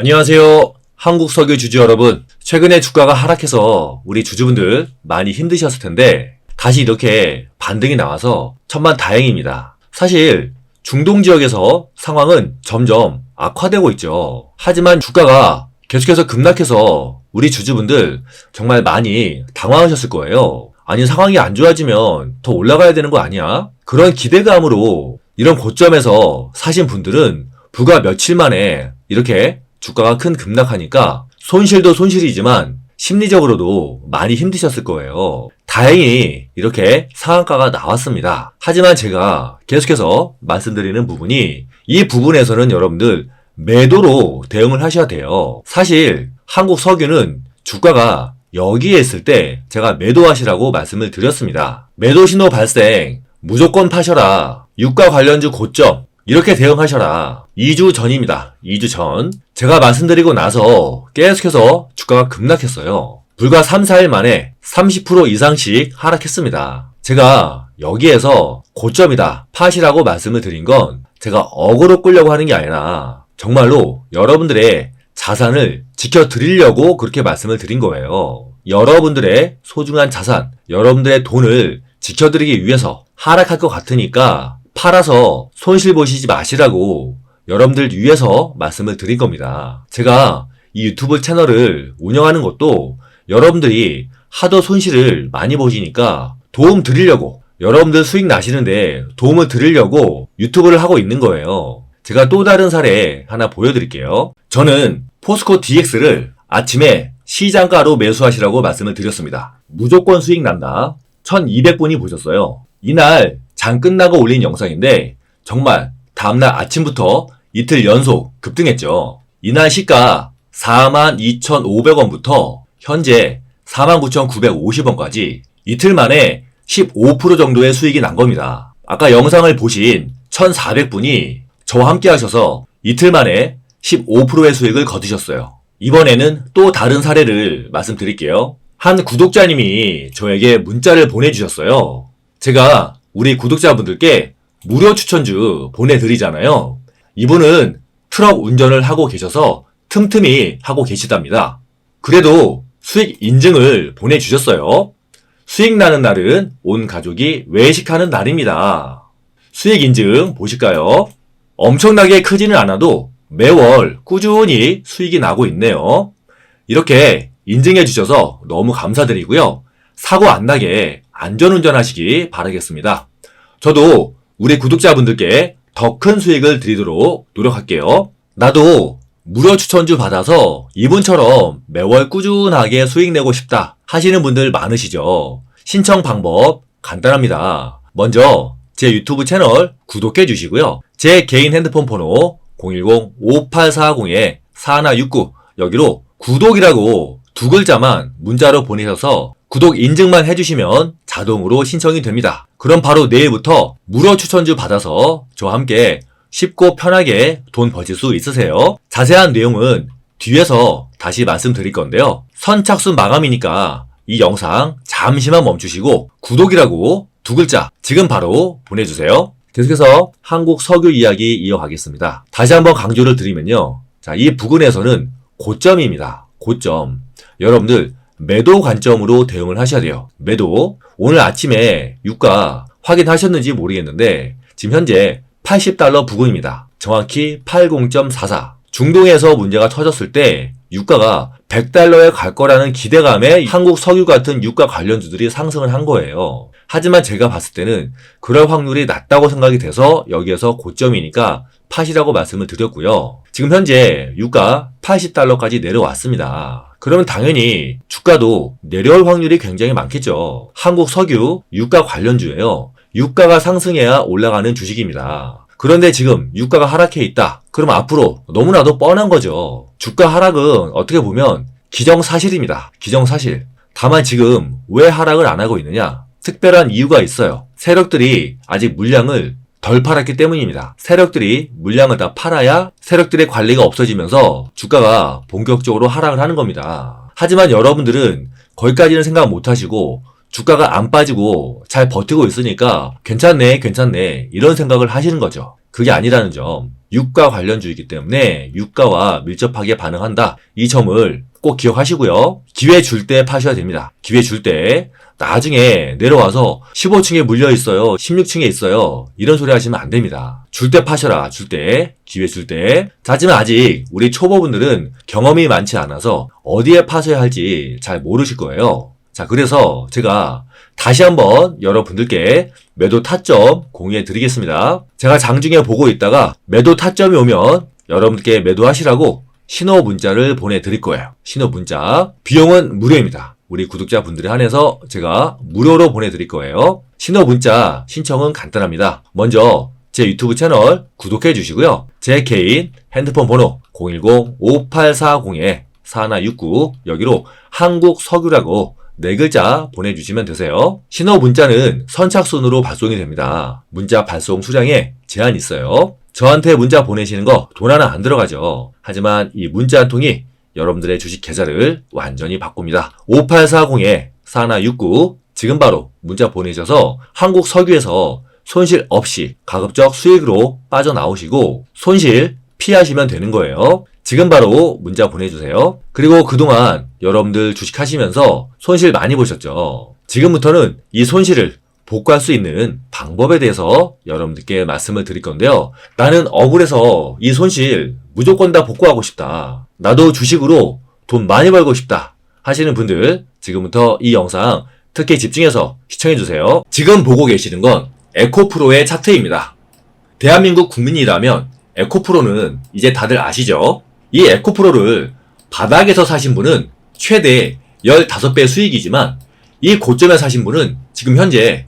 안녕하세요. 한국 석유 주주 여러분. 최근에 주가가 하락해서 우리 주주분들 많이 힘드셨을 텐데 다시 이렇게 반등이 나와서 천만 다행입니다. 사실 중동 지역에서 상황은 점점 악화되고 있죠. 하지만 주가가 계속해서 급락해서 우리 주주분들 정말 많이 당황하셨을 거예요. 아니 상황이 안 좋아지면 더 올라가야 되는 거 아니야? 그런 기대감으로 이런 고점에서 사신 분들은 불과 며칠 만에 이렇게 주가가 큰 급락하니까 손실도 손실이지만 심리적으로도 많이 힘드셨을 거예요. 다행히 이렇게 상한가가 나왔습니다. 하지만 제가 계속해서 말씀드리는 부분이 이 부분에서는 여러분들 매도로 대응을 하셔야 돼요. 사실 한국 석유는 주가가 여기에 있을 때 제가 매도하시라고 말씀을 드렸습니다. 매도 신호 발생 무조건 파셔라. 유가 관련주 고점 이렇게 대응하셔라. 2주 전입니다. 2주 전. 제가 말씀드리고 나서 계속해서 주가가 급락했어요. 불과 3, 4일 만에 30% 이상씩 하락했습니다. 제가 여기에서 고점이다, 팟이라고 말씀을 드린 건 제가 어그로 끌려고 하는 게 아니라 정말로 여러분들의 자산을 지켜드리려고 그렇게 말씀을 드린 거예요. 여러분들의 소중한 자산, 여러분들의 돈을 지켜드리기 위해서 하락할 것 같으니까 팔아서 손실 보시지 마시라고 여러분들 위해서 말씀을 드린 겁니다. 제가 이 유튜브 채널을 운영하는 것도 여러분들이 하도 손실을 많이 보시니까 도움 드리려고 여러분들 수익 나시는데 도움을 드리려고 유튜브를 하고 있는 거예요. 제가 또 다른 사례 하나 보여드릴게요. 저는 포스코 DX를 아침에 시장가로 매수하시라고 말씀을 드렸습니다. 무조건 수익 난다. 1200분이 보셨어요. 이날 장 끝나고 올린 영상인데 정말 다음날 아침부터 이틀 연속 급등했죠. 이날 시가 42,500원부터 현재 49,950원까지 이틀 만에 15% 정도의 수익이 난 겁니다. 아까 영상을 보신 1,400분이 저와 함께 하셔서 이틀 만에 15%의 수익을 거두셨어요. 이번에는 또 다른 사례를 말씀드릴게요. 한 구독자님이 저에게 문자를 보내주셨어요. 제가 우리 구독자분들께 무료 추천주 보내드리잖아요. 이분은 트럭 운전을 하고 계셔서 틈틈이 하고 계시답니다. 그래도 수익 인증을 보내주셨어요. 수익 나는 날은 온 가족이 외식하는 날입니다. 수익 인증 보실까요? 엄청나게 크지는 않아도 매월 꾸준히 수익이 나고 있네요. 이렇게 인증해 주셔서 너무 감사드리고요. 사고 안 나게 안전운전 하시기 바라겠습니다. 저도 우리 구독자분들께 더 큰 수익을 드리도록 노력할게요. 나도 무료 추천주 받아서 이분처럼 매월 꾸준하게 수익 내고 싶다 하시는 분들 많으시죠? 신청 방법 간단합니다. 먼저 제 유튜브 채널 구독해 주시고요. 제 개인 핸드폰 번호 010-5840-4169 여기로 구독이라고 두 글자만 문자로 보내셔서 구독 인증만 해주시면 자동으로 신청이 됩니다. 그럼 바로 내일부터 무료 추천주 받아서 저와 함께 쉽고 편하게 돈 버실 수 있으세요. 자세한 내용은 뒤에서 다시 말씀드릴 건데요. 선착순 마감이니까 이 영상 잠시만 멈추시고 구독이라고 두 글자 지금 바로 보내주세요. 계속해서 한국 석유 이야기 이어가겠습니다. 다시 한번 강조를 드리면요. 자, 이 부근에서는 고점입니다. 고점. 여러분들 매도 관점으로 대응을 하셔야 돼요. 매도. 오늘 아침에 유가 확인하셨는지 모르겠는데 지금 현재 80달러 부근입니다. 정확히 80.44. 중동에서 문제가 터졌을 때 유가가 100달러에 갈 거라는 기대감에 한국 석유 같은 유가 관련주들이 상승을 한 거예요. 하지만 제가 봤을 때는 그럴 확률이 낮다고 생각이 돼서 여기에서 고점이니까 팟이라고 말씀을 드렸고요. 지금 현재 유가 80달러까지 내려왔습니다. 그러면 당연히 주가도 내려올 확률이 굉장히 많겠죠. 한국 석유 유가 관련주예요. 유가가 상승해야 올라가는 주식입니다. 그런데 지금 유가가 하락해 있다. 그럼 앞으로 너무나도 뻔한 거죠. 주가 하락은 어떻게 보면 기정사실입니다. 기정사실. 다만 지금 왜 하락을 안 하고 있느냐? 특별한 이유가 있어요. 세력들이 아직 물량을 덜 팔았기 때문입니다. 세력들이 물량을 다 팔아야 세력들의 관리가 없어지면서 주가가 본격적으로 하락을 하는 겁니다. 하지만 여러분들은 거기까지는 생각 못 하시고 주가가 안 빠지고 잘 버티고 있으니까 괜찮네, 괜찮네 이런 생각을 하시는 거죠. 그게 아니라는 점. 유가 관련주이기 때문에 유가와 밀접하게 반응한다. 이 점을 꼭 기억하시고요. 기회 줄 때 파셔야 됩니다. 기회 줄 때 나중에 내려와서 15층에 물려 있어요. 16층에 있어요. 이런 소리 하시면 안 됩니다. 줄 때 파셔라. 줄 때. 기회 줄 때. 자, 하지만 아직 우리 초보분들은 경험이 많지 않아서 어디에 파셔야 할지 잘 모르실 거예요. 자, 그래서 제가 다시 한번 여러분들께 매도 타점 공유해 드리겠습니다. 제가 장중에 보고 있다가 매도 타점이 오면 여러분들께 매도하시라고 신호 문자를 보내드릴 거예요. 신호 문자. 비용은 무료입니다. 우리 구독자분들에 한해서 제가 무료로 보내드릴 거예요. 신호 문자 신청은 간단합니다. 먼저 제 유튜브 채널 구독해 주시고요. 제 개인 핸드폰 번호 010-5840-4169 여기로 한국 석유라고 네 글자 보내주시면 되세요. 신호 문자는 선착순으로 발송이 됩니다. 문자 발송 수량에 제한이 있어요. 저한테 문자 보내시는 거 돈 하나 안 들어가죠. 하지만 이 문자 한 통이 여러분들의 주식 계좌를 완전히 바꿉니다. 5840-4169 지금 바로 문자 보내셔서 한국 석유에서 손실 없이 가급적 수익으로 빠져나오시고 손실 피하시면 되는 거예요. 지금 바로 문자 보내주세요. 그리고 그동안 여러분들 주식하시면서 손실 많이 보셨죠? 지금부터는 이 손실을 복구할 수 있는 방법에 대해서 여러분들께 말씀을 드릴 건데요. 나는 억울해서 이 손실 무조건 다 복구하고 싶다. 나도 주식으로 돈 많이 벌고 싶다. 하시는 분들 지금부터 이 영상 특히 집중해서 시청해주세요. 지금 보고 계시는 건 에코프로의 차트입니다. 대한민국 국민이라면 에코프로는 이제 다들 아시죠? 이 에코프로를 바닥에서 사신 분은 최대 15배 수익이지만 이 고점에 사신 분은 지금 현재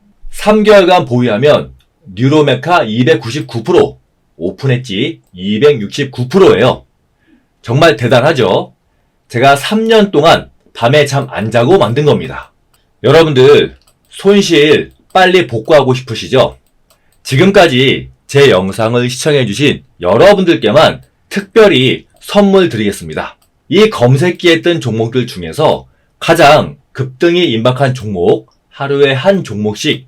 3개월간 보유하면 뉴로메카 299%, 오픈엣지 269%예요. 정말 대단하죠? 제가 3년 동안 밤에 잠 안 자고 만든 겁니다. 여러분들 손실 빨리 복구하고 싶으시죠? 지금까지 제 영상을 시청해주신 여러분들께만 특별히 선물 드리겠습니다. 이 검색기에 뜬 종목들 중에서 가장 급등이 임박한 종목 하루에 한 종목씩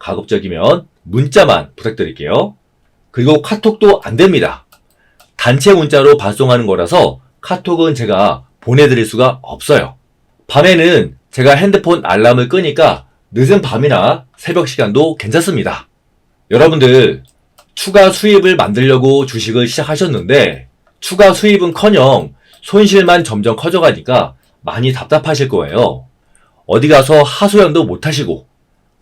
가급적이면 문자만 부탁드릴게요. 그리고 카톡도 안 됩니다. 단체 문자로 발송하는 거라서 카톡은 제가 보내드릴 수가 없어요. 밤에는 제가 핸드폰 알람을 끄니까 늦은 밤이나 새벽 시간도 괜찮습니다. 여러분들 추가 수입을 만들려고 주식을 시작하셨는데 추가 수입은 커녕 손실만 점점 커져가니까 많이 답답하실 거예요. 어디 가서 하소연도 못 하시고